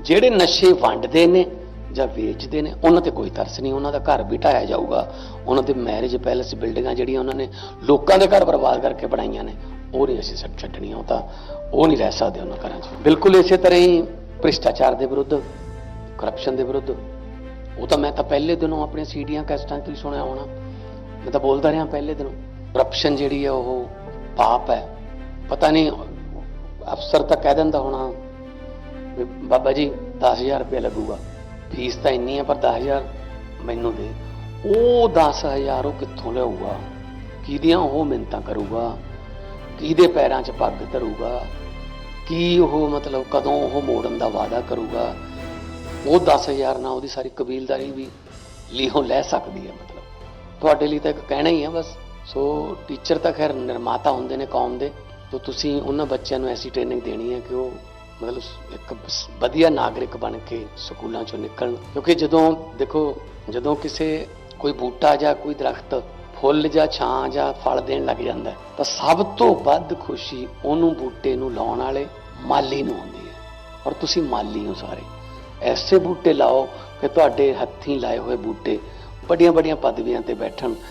ਜਿਹੜੇ ਨਸ਼ੇ ਵੰਡਦੇ ਨੇ ਜਾਂ ਵੇਚਦੇ ਨੇ, ਉਹਨਾਂ ਤੇ ਕੋਈ ਤਰਸ ਨਹੀਂ, ਉਹਨਾਂ ਦਾ ਘਰ ਵੀ ਢਾਇਆ ਜਾਊਗਾ। ਉਹਨਾਂ ਦੇ ਮੈਰਿਜ ਪੈਲੇਸ ਬਿਲਡਿੰਗਾਂ ਜਿਹੜੀਆਂ ਉਹਨਾਂ ਨੇ ਲੋਕਾਂ ਦੇ ਘਰ ਬਰਬਾਦ ਕਰਕੇ ਬਣਾਈਆਂ ਨੇ, ਉਹ ਨਹੀਂ ਅਸੀਂ ਛੱਡ- ਛੱਡਣੀਆਂ, ਉਹ ਤਾਂ ਉਹ ਨਹੀਂ ਰਹਿ ਸਕਦੇ ਉਹਨਾਂ ਘਰਾਂ 'ਚ। ਬਿਲਕੁਲ ਇਸੇ ਤਰ੍ਹਾਂ ਹੀ ਭ੍ਰਿਸ਼ਟਾਚਾਰ ਦੇ ਵਿਰੁੱਧ ਕਰਪਸ਼ਨ ਦੇ ਵਿਰੁੱਧ। ਉਹ ਤਾਂ ਮੈਂ ਤਾਂ ਪਹਿਲੇ ਦਿਨੋਂ ਆਪਣੇ ਸੀਡੀਆਂ, ਕੈਸਟਾਂ 'ਚ ਹੀ ਸੁਣਿਆ ਹੋਣਾ। ਮੈਂ ਤਾਂ ਬੋਲਦਾ ਰਿਹਾ ਪਹਿਲੇ ਦਿਨੋਂ। ਕਰਪਸ਼ਨ ਜਿਹੜੀ ਹੈ ਉਹ ਪਾਪ ਹੈ। ਪਤਾ ਨਹੀਂ, ਅਫਸਰ ਤਾਂ ਕਹਿ ਦਿੰਦਾ ਹੋਣਾ ਵੀ ਬਾਬਾ ਜੀ 10000 ਰੁਪਏ ਲੱਗੂਗਾ। ਫੀਸ ਤਾਂ ਇੰਨੀ ਹੈ ਪਰ 10000 ਮੈਨੂੰ ਦੇ। ਉਹ 10000 ਉਹ ਕਿੱਥੋਂ ਲਿਆਊਗਾ? ਕਿਹਦੀਆਂ ਉਹ ਮਿੰਤਾਂ ਕਰੂਗਾ? ਕਿਹਦੇ ਪੈਰਾਂ 'ਚ ਪੱਗ ਧਰੂਗਾ? ਕੀ ਉਹ ਮਤਲਬ ਕਦੋਂ ਉਹ ਮੋੜਨ ਦਾ ਵਾਅਦਾ ਕਰੂਗਾ? ਉਹ 10000 ਨਾਲ ਉਹਦੀ ਸਾਰੀ ਕਬੀਲਦਾਰੀ ਵੀ ਲੀਹੋਂ ਲੈ ਸਕਦੀ ਹੈ ਮਤਲਬ। ਤੁਹਾਡੇ ਲਈ ਤਾਂ ਇੱਕ ਕਹਿਣਾ ਹੀ ਹੈ ਬਸ। ਸੋ ਟੀਚਰ ਤਾਂ ਖੈਰ ਨਿਰਮਾਤਾ ਹੁੰਦੇ ਨੇ ਕੌਮ ਦੇ। ਤੋ ਤੁਸੀਂ ਉਹਨਾਂ ਬੱਚਿਆਂ ਨੂੰ ਐਸੀ ਟ੍ਰੇਨਿੰਗ ਦੇਣੀ ਹੈ ਕਿ ਉਹ ਮਤਲਬ ਇੱਕ ਵਧੀਆ ਨਾਗਰਿਕ ਬਣ ਕੇ ਸਕੂਲਾਂ ਚੋਂ ਨਿਕਲਣ। ਕਿਉਂਕਿ ਜਦੋਂ, ਦੇਖੋ, ਜਦੋਂ ਕਿਸੇ ਕੋਈ ਬੂਟਾ ਜਾਂ ਕੋਈ ਦਰਖਤ ਫੁੱਲ ਜਾਂ ਛਾਂ ਜਾਂ ਫਲ ਦੇਣ ਲੱਗ ਜਾਂਦਾ, ਤਾਂ ਸਭ ਤੋਂ ਵੱਧ ਖੁਸ਼ੀ ਉਹਨੂੰ ਬੂਟੇ ਨੂੰ ਲਾਉਣ ਵਾਲੇ ਮਾਲੀ ਨੂੰ ਹੁੰਦੀ ਹੈ। ਔਰ ਤੁਸੀਂ ਮਾਲੀ ਹੋ ਸਾਰੇ। ਐਸੇ ਬੂਟੇ ਲਾਓ ਕਿ ਤੁਹਾਡੇ ਹੱਥੀਂ ਲਾਏ ਹੋਏ ਬੂਟੇ ਵੱਡੀਆਂ ਵੱਡੀਆਂ ਪਦਵੀਆਂ ਤੇ ਬੈਠਣ।